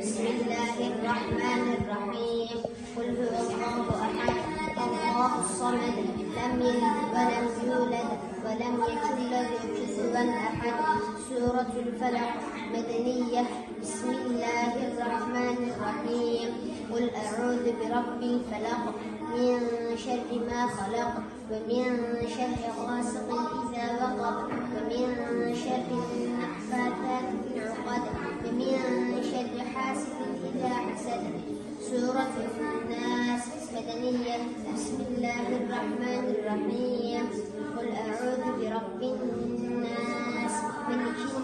بسم الله الرحمن الرحيم. قل هو الله أحد. الله الصمد. لم يلد ولم يولد ولم يكن له كفوا أحد. سورة الفلق مدنية. بسم الله الرحمن الرحيم. قل أعوذ برب الفلق من شر ما خلق ومن شر غاسق إذا وقب ومن شر النفاثات في العقد ومن شر حاسد إذا حسد. سورة الناس مدنية بسم الله الرحمن الرحيم. قل أعوذ برب الناس ملك الناس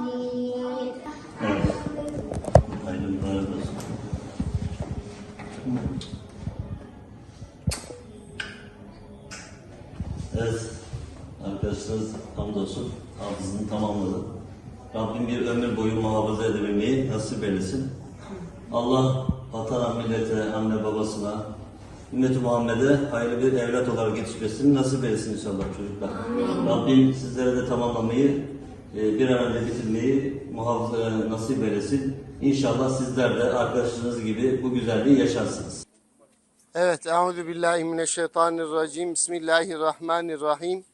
Evet. Arkadaşlarınız hamdolsun hafızını tamamladı. Rabbim bir ömür boyu muhafaza edebilmeyi nasip eylesin. Allah vatana, millete, anne babasına, ümmeti Muhammed'e hayırlı bir evlat olarak yetişmesini nasip eylesin inşallah çocuklar. Rabbim sizlere de tamamlamayı, e, bir an önce bitirmeyi muhafaza e, nasip eylesin. İnşallah sizler de arkadaşlarınız gibi bu güzelliği yaşarsınız. Evet, Euzu billahi mineşşeytanirracim. Bismillahirrahmanirrahim.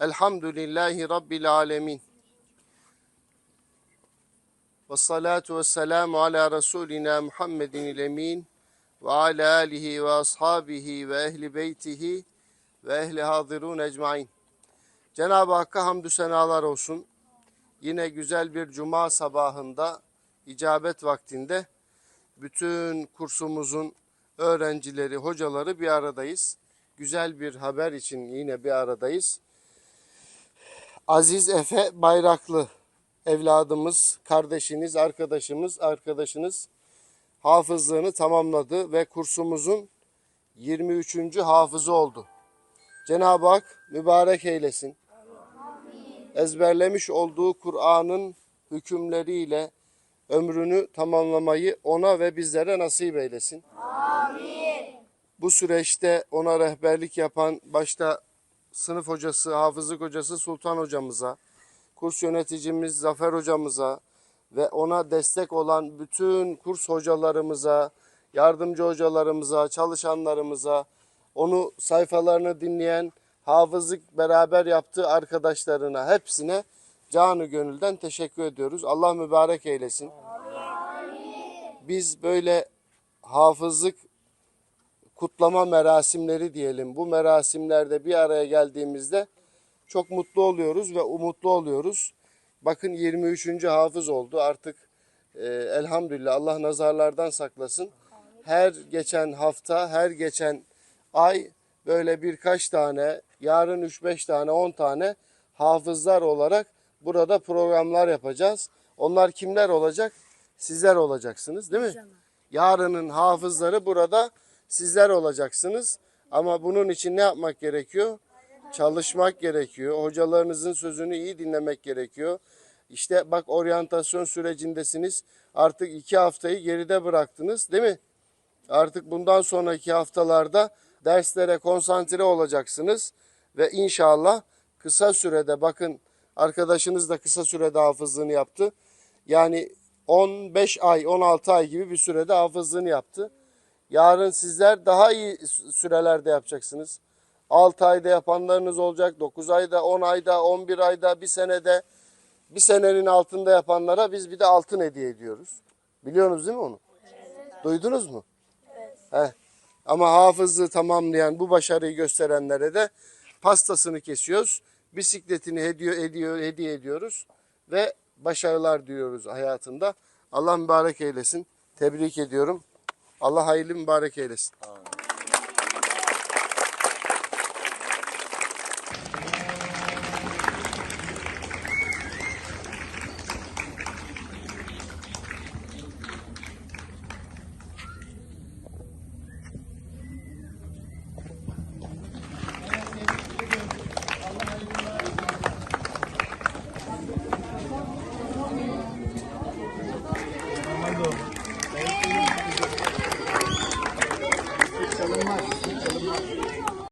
Elhamdülillahi rabbil alamin. Ve salatu ve selamu ala Resulina Muhammedin emin ve ala alihi ve ashabihi ve ehli beytihi ve ehli hazirun ecmain. Cenab-ı Hakk'a hamdü senalar olsun. Yine güzel bir cuma sabahında, icabet vaktinde bütün kursumuzun öğrencileri, hocaları bir aradayız. Güzel bir haber için yine bir aradayız. Aziz Efe Bayraklı evladımız, kardeşiniz, arkadaşımız, arkadaşınız hafızlığını tamamladı ve kursumuzun 23. hafızı oldu. Cenab-ı Hak mübarek eylesin. Ezberlemiş olduğu Kur'an'ın hükümleriyle ömrünü tamamlamayı ona ve bizlere nasip eylesin. Bu süreçte ona rehberlik yapan başta sınıf hocası, hafızlık hocası Sultan hocamıza, kurs yöneticimiz Zafer hocamıza ve ona destek olan bütün kurs hocalarımıza, yardımcı hocalarımıza, çalışanlarımıza, onu sayfalarını dinleyen, hafızlık beraber yaptığı arkadaşlarına hepsine canı gönülden teşekkür ediyoruz. Allah mübarek eylesin. Biz böyle hafızlık kutlama merasimleri diyelim. Bu merasimlerde bir araya geldiğimizde çok mutlu oluyoruz ve umutlu oluyoruz. Bakın 23. hafız oldu artık e, elhamdülillah Allah nazarlardan saklasın. Her geçen hafta, her geçen ay böyle birkaç tane, yarın 3-5 tane, 10 tane hafızlar olarak burada programlar yapacağız. Onlar kimler olacak? Sizler olacaksınız değil mi? Yarının hafızları burada sizler olacaksınız. Ama bunun için ne yapmak gerekiyor? Çalışmak gerekiyor. Hocalarınızın sözünü iyi dinlemek gerekiyor. İşte bak oryantasyon sürecindesiniz. Artık iki haftayı geride bıraktınız değil mi? Artık bundan sonraki haftalarda derslere konsantre olacaksınız. Ve inşallah kısa sürede bakın arkadaşınız da kısa sürede hafızlığını yaptı. Yani 15 ay 16 ay gibi bir sürede hafızlığını yaptı. Yarın sizler daha iyi sürelerde yapacaksınız. 6 ayda yapanlarınız olacak. 9 ayda, 10 ayda, 11 ayda, bir senede. Bir senenin altında yapanlara biz bir de altın hediye ediyoruz. Biliyorsunuz değil mi onu? Duydunuz mu? Evet. Ama hafızlığı tamamlayan bu başarıyı gösterenlere de pastasını kesiyoruz. Bisikletini hediye, hediye, hediye ediyoruz. Ve başarılar diliyoruz hayatında. Allah mübarek eylesin. Tebrik ediyorum. Allah hayırlı mübarek eylesin. Amin.